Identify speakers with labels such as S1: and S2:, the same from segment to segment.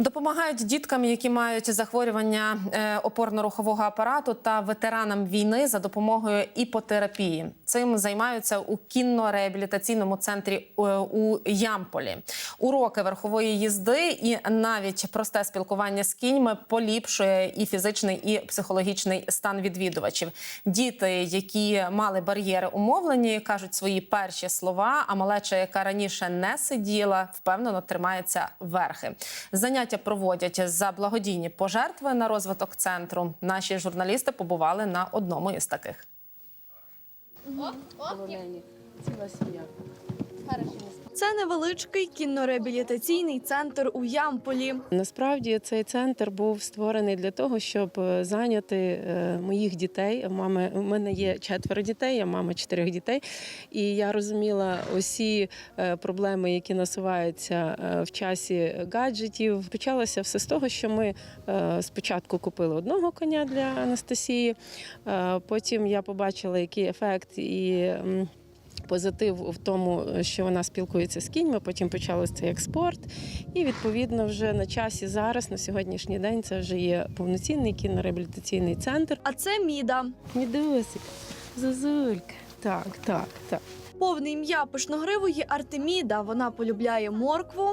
S1: Допомагають діткам, які мають захворювання е, опорно-рухового апарату та ветеранам війни за допомогою іпотерапії. Цим займаються у кінно-реабілітаційному центрі е, у Ямполі. Уроки верхової їзди і навіть просте спілкування з кіньми поліпшує і фізичний, і психологічний стан відвідувачів. Діти, які мали бар'єри умовлені, кажуть свої перші слова. А малеча, яка раніше не сиділа, впевнено тримається верхи. Заняття проводять за благодійні пожертви на розвиток центру. Наші журналісти побували на одному із таких.
S2: Ціла сім'я.
S3: Це невеличкий кінно-реабілітаційний центр у Ямполі.
S2: Насправді цей центр був створений для того, щоб е, зайняти е, моїх дітей. Мами у мене є четверо дітей, я мама чотирьох дітей. І я розуміла усі е, проблеми, які насуваються в часі гаджетів. Почалося все з того, що ми спочатку купили одного коня для Анастасії. Потім я побачила, який ефект і. Позитив в тому, що вона спілкується з кіньми, потім почалося цей експорт. І відповідно вже на часі зараз, на сьогоднішній день, це вже є повноцінний кінореабілітаційний центр.
S3: А це Міда.
S2: Мідусик, Зозулька. Так, так, так.
S3: Повне ім'я пишногривої Артеміда. Вона полюбляє моркву.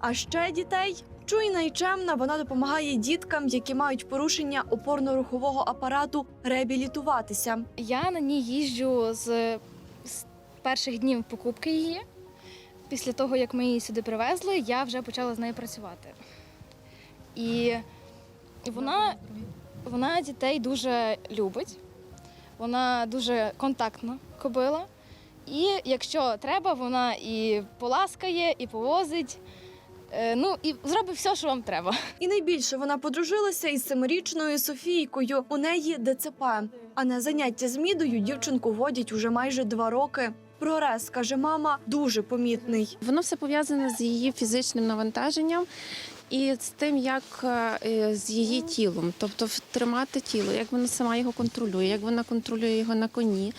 S3: А ще дітей. Чуйна і чемна, вона допомагає діткам, які мають порушення опорно-рухового апарату, реабілітуватися.
S4: Я на ній їжджу з, з перших днів покупки її. Після того, як ми її сюди привезли, я вже почала з нею працювати. І вона, вона дітей дуже любить, вона дуже контактна кобила. І якщо треба, вона і поласкає, і повозить. Е, Ну і зробив все, що вам треба.
S3: І найбільше вона подружилася із семирічною Софійкою. У неї ДЦП. А на заняття з мідою дівчинку водять уже майже два роки. Прорез, каже мама, дуже помітний.
S5: Воно все пов'язане з її фізичним навантаженням і з тим, як е, з її тілом, тобто тримати тіло, як вона сама його контролює, як вона контролює його на коні,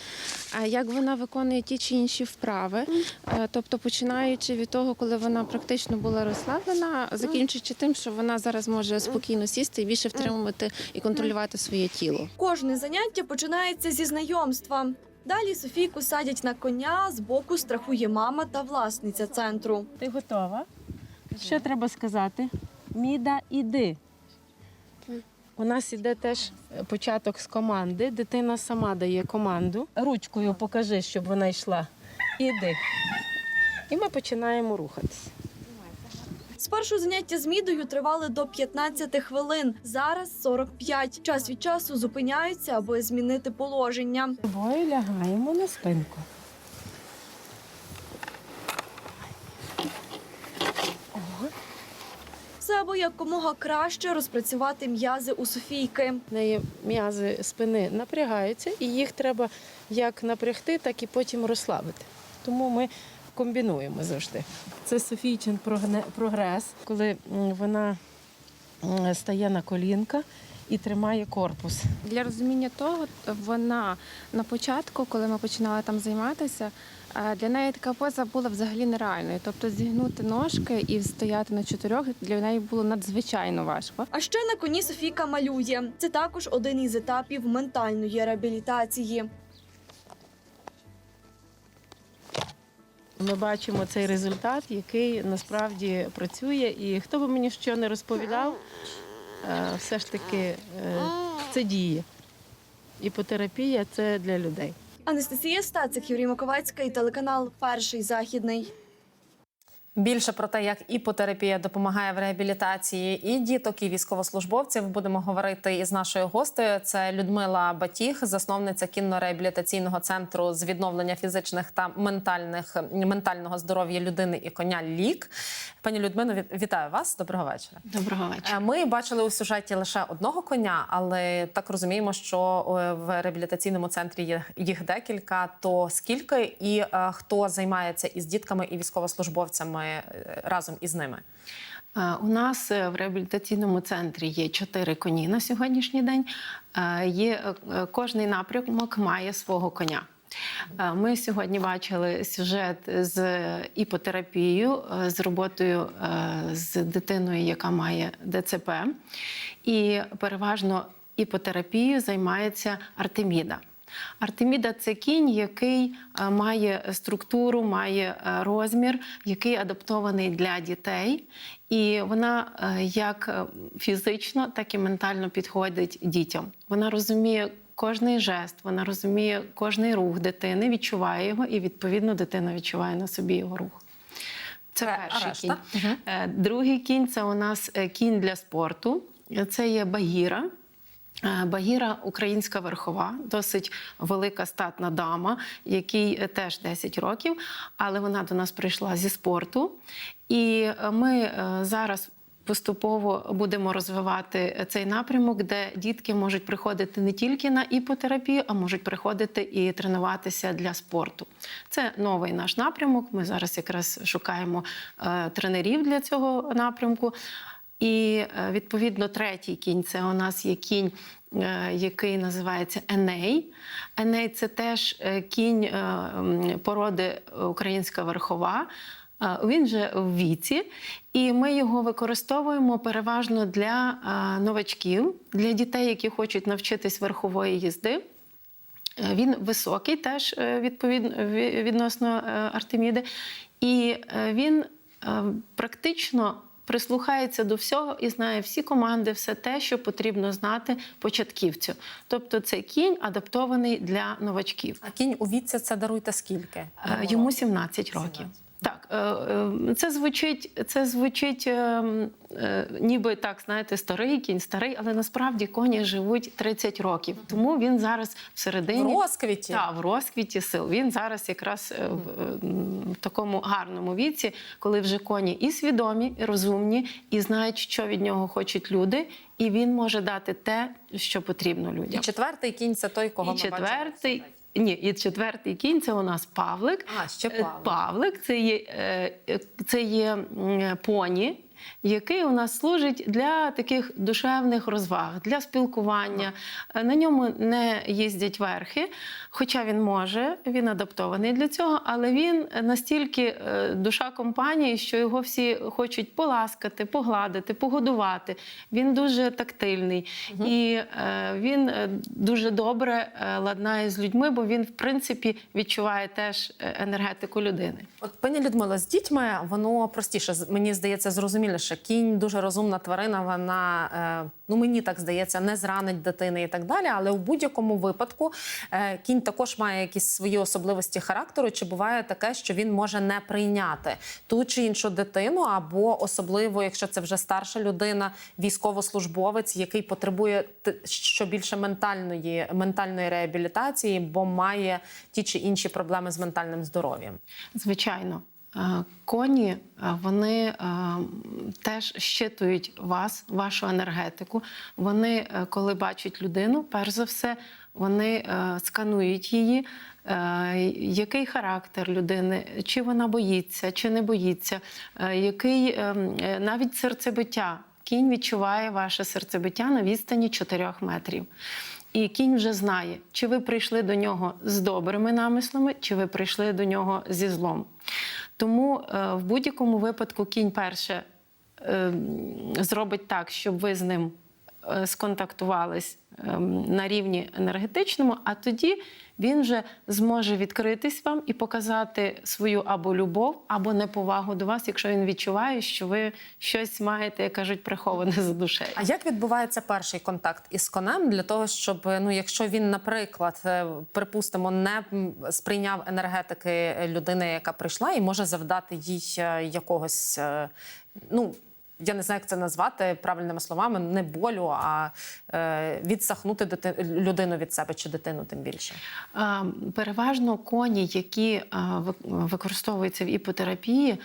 S5: як вона виконує ті чи інші вправи. Е, Тобто, починаючи від того, коли вона практично була розслаблена, закінчуючи тим, що вона зараз може спокійно сісти і більше втримувати і контролювати своє тіло.
S3: Кожне заняття починається зі знайомства. Далі Софійку садять на коня, збоку страхує мама та власниця центру.
S2: Ти готова? Що треба сказати? Міда, іди. У нас іде теж початок з команди. Дитина сама дає команду. Ручкою покажи, щоб вона йшла. Іди. І ми починаємо рухатися.
S3: Спершу заняття з мідою тривали до 15 хвилин. Зараз 45. Час від часу зупиняються, аби змінити положення.
S2: Тобою лягаємо на спинку.
S3: Аби якомога краще розпрацювати м'язи у Софійки.
S2: В неї м'язи спини напрягаються, і їх треба як напрягти, так і потім розслабити. Тому ми комбінуємо завжди. Це Софійчин прогрес, коли вона стає на колінка і тримає корпус.
S5: Для розуміння того, вона на початку, коли ми починали там займатися, е, для неї така поза була взагалі нереальною. Тобто зігнути ножки і стояти на чотирьох для неї було надзвичайно важко.
S3: А ще на коні Софійка малює. Це також один із етапів ментальної реабілітації.
S2: Ми бачимо цей результат, який насправді працює. І хто би мені що не розповідав, все ж таки е, це діє. Іпотерапія це для людей.
S3: Анастасія Стацик, Юрій Маковецький, телеканал Перший західний.
S1: Більше про те, як іпотерапія допомагає в реабілітації і діток, і військовослужбовців, будемо говорити із нашою гостею. Це Людмила Батіг, засновниця кінно-реабілітаційного центру з відновлення фізичних та ментальних ментального здоров'я людини і коня. Лік. Пані Людмило, віт- вітаю вас. Доброго вечора.
S5: Доброго вечора.
S1: Е, Ми бачили у сюжеті лише одного коня, але так розуміємо, що е, в реабілітаційному центрі їх декілька. То скільки і е, хто займається із дітками і військовослужбовцями е, разом із ними?
S5: Е, У нас е, в реабілітаційному центрі є чотири коні на сьогоднішній день. Е, Є кожний напрямок має свого коня.
S2: Ми сьогодні бачили сюжет з іпотерапією, з роботою з дитиною, яка має ДЦП. І переважно іпотерапією займається Артеміда. Артеміда це кінь, який е, має структуру, має е, розмір, який адаптований для дітей. І вона е, як фізично, так і ментально підходить дітям. Вона розуміє кожний жест, вона розуміє кожний рух дитини, відчуває його, і відповідно дитина відчуває на собі його рух. Це перший
S1: решта?
S2: кінь. Другий кінь це у нас кінь для спорту. Це є Багіра. Е, Багіра українська верхова, досить велика статна дама, якій е, теж 10 років, але вона до нас прийшла зі спорту. І е, ми зараз. Поступово будемо розвивати цей напрямок, де дітки можуть приходити не тільки на іпотерапію, а можуть приходити і тренуватися для спорту. Це новий наш напрямок. Ми зараз якраз шукаємо тренерів для цього напрямку. І е, відповідно третій кінь це у нас є кінь, е, який називається Еней. Еней це теж е, кінь породи українська верхова. Він же в віці, і ми його використовуємо переважно для новачків, для дітей, які хочуть навчитись верхової їзди. Він високий, теж відповідно відносно Артеміди, і він практично прислухається до всього і знає всі команди, все те, що потрібно знати початківцю. Тобто це кінь адаптований для новачків.
S1: А кінь у віці це даруйте скільки?
S2: Е, Йому 17 років. Так, е, е, це звучить, це звучить е, ніби так, знаєте, старий кінь, старий, але насправді коні живуть 30 років. Тому він зараз всередині
S1: В розквіті.
S2: Так, в розквіті сил. Він зараз якраз в, такому гарному віці, коли вже коні і свідомі, і розумні, і знають, що від нього хочуть люди, і він може дати те, що потрібно
S1: І
S2: людям.
S1: четвертий кінь це той, кого
S2: І
S1: ми
S2: четвертий.
S1: бачимо.
S2: Ні, і четвертий кінь це у нас Павлик.
S1: А, ще
S2: Е,
S1: Павлик.
S2: Павлик це є, е, це є поні, який у нас служить для таких душевних розваг, для спілкування. На ньому не їздять верхи, хоча він може, він адаптований для цього, але він настільки е, душа компанії, що його всі хочуть поласкати, погладити, погодувати. Він дуже тактильний і е, він е, дуже добре ладнає з людьми, бо він, в принципі, відчуває теж енергетику людини.
S1: От пані Людмила, з дітьми воно простіше. Мені здається, зрозуміліше. Кінь дуже розумна тварина. Вона е, ну мені так здається, не зранить дитини і так далі. Але у будь-якому випадку е, кінь також має якісь свої особливості характеру. Чи буває таке, що він може не прийняти ту чи іншу дитину, або особливо, якщо це вже старша людина, військовослужбовець, який потребує що більше ментальної ментальної реабілітації, бо має ті чи інші проблеми з ментальним здоров'ям.
S2: Звичайно. Е, Коні е, вони е, теж щитують вас, вашу енергетику. Вони, коли бачать людину, перш за все, вони сканують її, який характер людини, чи вона боїться, чи не боїться, який навіть серцебиття. Кінь відчуває ваше серцебиття на відстані 4 метрів. І кінь вже знає, чи ви прийшли до нього з добрими намислами, чи ви прийшли до нього зі злом. Тому е, в будь-якому випадку кінь перше е, зробить так, щоб ви з ним сконтактувались е, на рівні енергетичному, а тоді він вже зможе відкритись вам і показати свою або любов, або неповагу до вас, якщо він відчуває, що ви щось маєте, як кажуть, приховане за душею.
S1: А як відбувається перший контакт із конем для того, щоб ну, якщо він, наприклад, е, припустимо, не сприйняв енергетики людини, яка прийшла, і може завдати їй е, якогось, е, ну я не знаю, як це назвати правильними словами, не болю, а е, відсахнути дити- людину від себе чи дитину, тим більше.
S2: Переважно коні, які ви- використовуються в іпотерапії,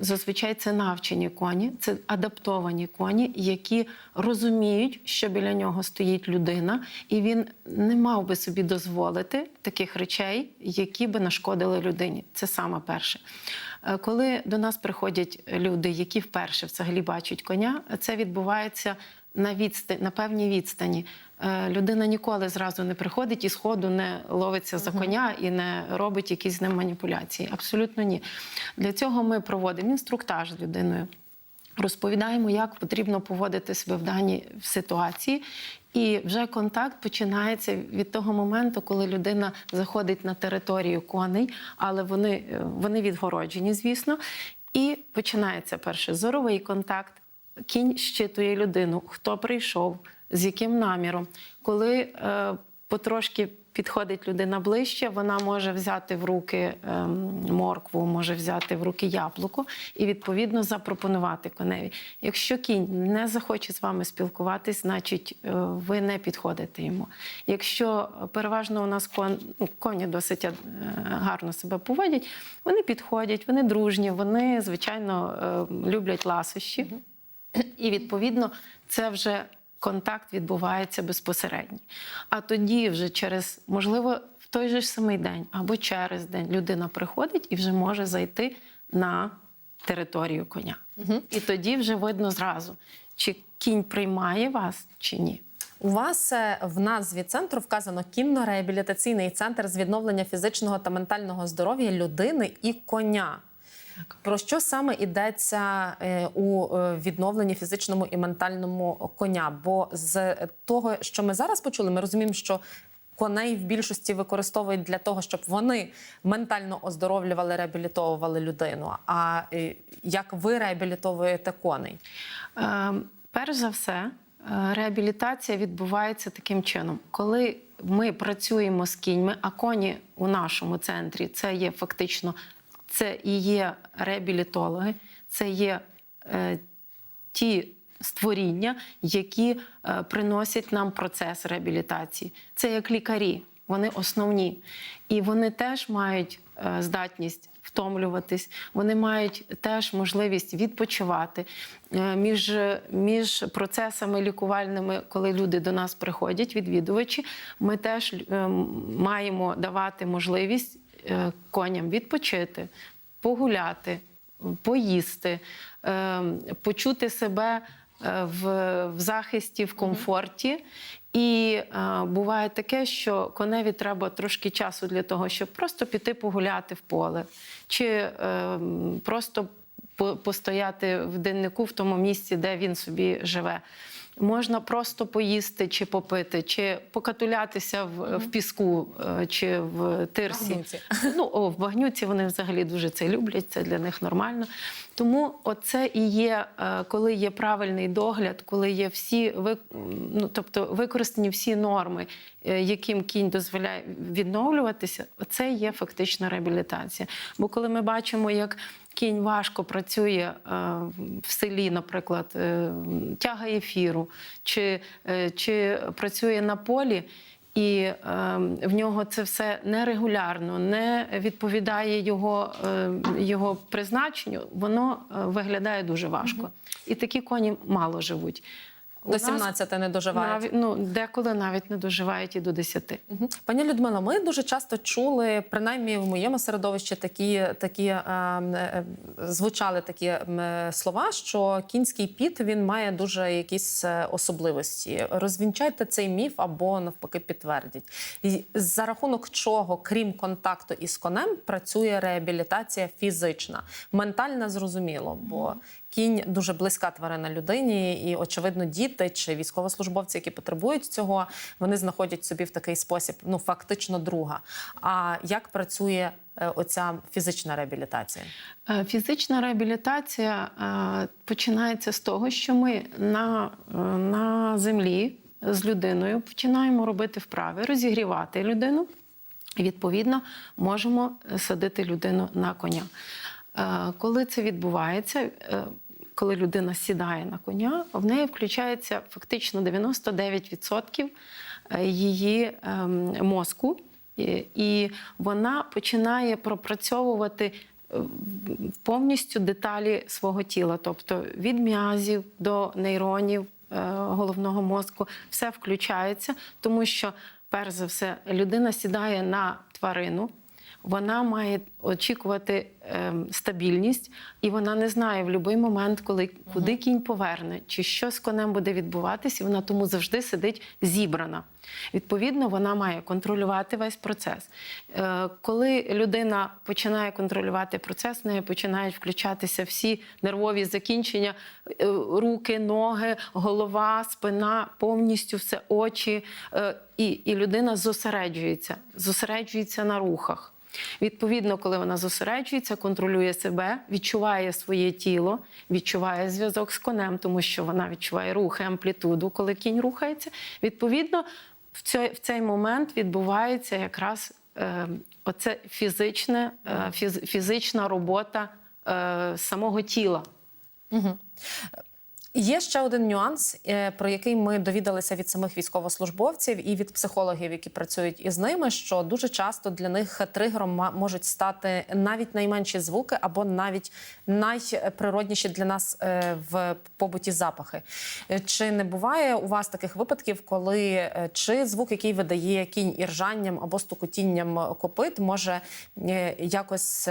S2: зазвичай це навчені коні, це адаптовані коні, які розуміють, що біля нього стоїть людина, і він не мав би собі дозволити таких речей, які би нашкодили людині. Це саме перше. Е, Коли до нас приходять люди, які вперше взагалі бачать коня, це відбувається на відстані, на певній відстані. Е, Людина ніколи зразу не приходить і сходу не ловиться за коня і не робить якісь з ним маніпуляції. Абсолютно ні. Для цього ми проводимо інструктаж з людиною. Розповідаємо, як потрібно поводити себе в даній ситуації, і вже контакт починається від того моменту, коли людина заходить на територію коней, але вони, е, вони відгороджені, звісно. І починається перший зоровий контакт. Кінь щитує людину, хто прийшов, з яким наміром. Коли е, потрошки підходить людина ближче, вона може взяти в руки ем, моркву, може взяти в руки яблуко і відповідно запропонувати коневі. Якщо кінь не захоче з вами спілкуватись, значить е, ви не підходите йому. Якщо переважно у нас кон, ну, коні досить е, гарно себе поводять, вони підходять, вони дружні, вони звичайно е, люблять ласощі. І відповідно це вже контакт відбувається безпосередньо. А тоді, вже через, можливо, в той же ж самий день або через день людина приходить і вже може зайти на територію коня. І тоді вже видно зразу, чи кінь приймає вас, чи ні.
S1: У вас е, в назві центру вказано кінно-реабілітаційний центр з відновлення фізичного та ментального здоров'я людини і коня. Про що саме йдеться е, у е, відновленні фізичному і ментальному коня? Бо з того, що ми зараз почули, ми розуміємо, що коней в більшості використовують для того, щоб вони ментально оздоровлювали, реабілітовували людину. А е, як ви реабілітовуєте коней?
S2: Е, Перш за все, реабілітація відбувається таким чином, коли ми працюємо з кіньми, а коні у нашому центрі це є фактично це і є реабілітологи, це є е, ті створіння, які е, приносять нам процес реабілітації. Це як лікарі, вони основні. І вони теж мають е, здатність втомлюватись, вони мають теж можливість відпочивати Е, між, між процесами лікувальними, коли люди до нас приходять, відвідувачі, ми теж е, маємо давати можливість коням відпочити, погуляти, поїсти, е, почути себе е, в, в захисті, в комфорті. І е, буває таке, що коневі треба трошки часу для того, щоб просто піти погуляти в поле, чи е, просто постояти в деннику в тому місці, де він собі живе. Можна просто поїсти чи попити, чи покатулятися в, в піску е, чи в тирсі.
S1: Багнюці.
S2: Ну, о, в багнюці вони взагалі дуже це люблять, це для них нормально. Тому оце і є, е, коли є правильний догляд, коли є всі ви- ну, тобто використані всі норми, яким кінь дозволяє відновлюватися, це є фактична реабілітація. Бо коли ми бачимо, як кінь важко працює е, в селі, наприклад, е, тягає ефіру, чи, е, чи працює на полі. І е, в нього це все нерегулярно, не відповідає його, е, його призначенню, воно е, виглядає дуже важко. І такі коні мало живуть.
S1: До
S2: нас
S1: 17 не доживають.
S2: навіть, ну, деколи навіть не доживають і до 10.
S1: Мгм. Пані Людмила, ми дуже часто чули, принаймні в моєму середовищі, такі, такі е, е, звучали такі е, слова, що кінський піт він має дуже якісь е, особливості. Розвінчайте цей міф або навпаки підтвердіть. І за рахунок чого, крім контакту із конем, працює реабілітація фізична, ментальна зрозуміло, бо кінь дуже близька тварина людині, і очевидно, діти чи військовослужбовці, які потребують цього, вони знаходять собі в такий спосіб, ну фактично друга. А як працює е, оця фізична реабілітація?
S2: Е, Фізична реабілітація е, починається з того, що ми на, на землі з людиною починаємо робити вправи, розігрівати людину. І, відповідно, можемо садити людину на коня. Коли це відбувається, коли людина сідає на коня, в неї включається фактично 99% е, її ем, мозку, і- вона починає пропрацьовувати е, повністю деталі свого тіла, тобто від м'язів до нейронів е, головного мозку, все включається, тому що, перш за все, людина сідає на тварину. Вона має очікувати ем, стабільність, і вона не знає в будь-який момент, коли куди кінь поверне, чи що з конем буде відбуватися. і Вона тому завжди сидить зібрана. Відповідно, вона має контролювати весь процес. Е, Коли людина починає контролювати процес, в неї починають включатися всі нервові закінчення, е, руки, ноги, голова, спина, повністю все очі. Е, І, і людина зосереджується, зосереджується на рухах. Відповідно, коли вона зосереджується, контролює себе, відчуває своє тіло, відчуває зв'язок з конем, тому що вона відчуває рухи, амплітуду, коли кінь рухається. Відповідно, в цей, в цей момент відбувається якраз е, оце фізичне, е, фіз, фізична робота е, самого тіла.
S1: Є ще один нюанс, е, про який ми довідалися від самих військовослужбовців і від психологів, які працюють із ними. Що дуже часто для них тригером можуть стати навіть найменші звуки, або навіть найприродніші для нас е, в побуті запахи. Е, Чи не буває у вас таких випадків, коли чи звук, який видає кінь іржанням або стукотінням копит, може якось.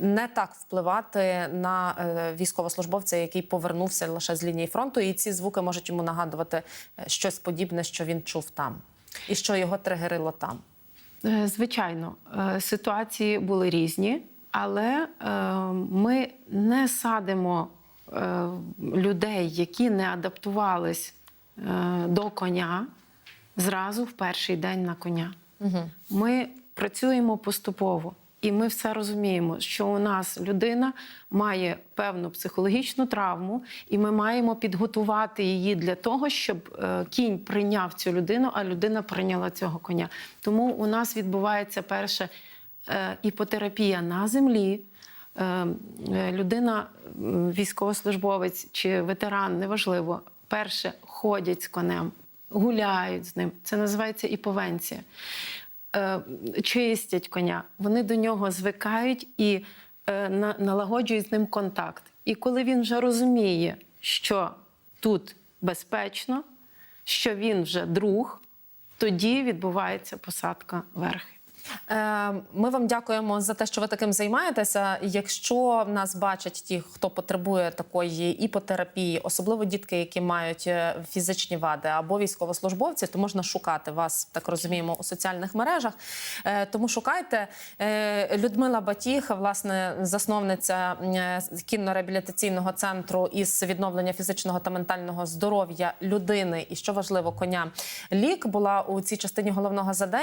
S1: Не так впливати на е, військовослужбовця, який повернувся лише з лінії фронту, і ці звуки можуть йому нагадувати е, щось подібне, що він чув там, і що його тригерило там.
S2: Е, Звичайно, ситуації були різні, але ми не садимо людей, які не адаптувались до коня зразу в перший день на коня. Ми працюємо поступово. І ми все розуміємо, що у нас людина має певну психологічну травму, і ми маємо підготувати її для того, щоб е, кінь прийняв цю людину, а людина прийняла цього коня. Тому у нас відбувається перше е, іпотерапія на землі. Е, Людина, військовослужбовець чи ветеран, неважливо, перше ходять з конем, гуляють з ним. Це називається іповенція. Е, Чистять коня, вони до нього звикають і е, на- налагоджують з ним контакт. І коли він вже розуміє, що тут безпечно, що він вже друг, тоді відбувається посадка верхи.
S1: Е, Ми вам дякуємо за те, що ви таким займаєтеся. Якщо нас бачать ті, хто потребує такої іпотерапії, особливо дітки, які мають е, фізичні вади або військовослужбовці, то можна шукати вас, так розуміємо, у соціальних мережах. Е, Тому шукайте Людмила Батіх, власне, засновниця кінно-реабілітаційного центру із відновлення фізичного та ментального здоров'я людини і що важливо, коня лік була у цій частині головного задання.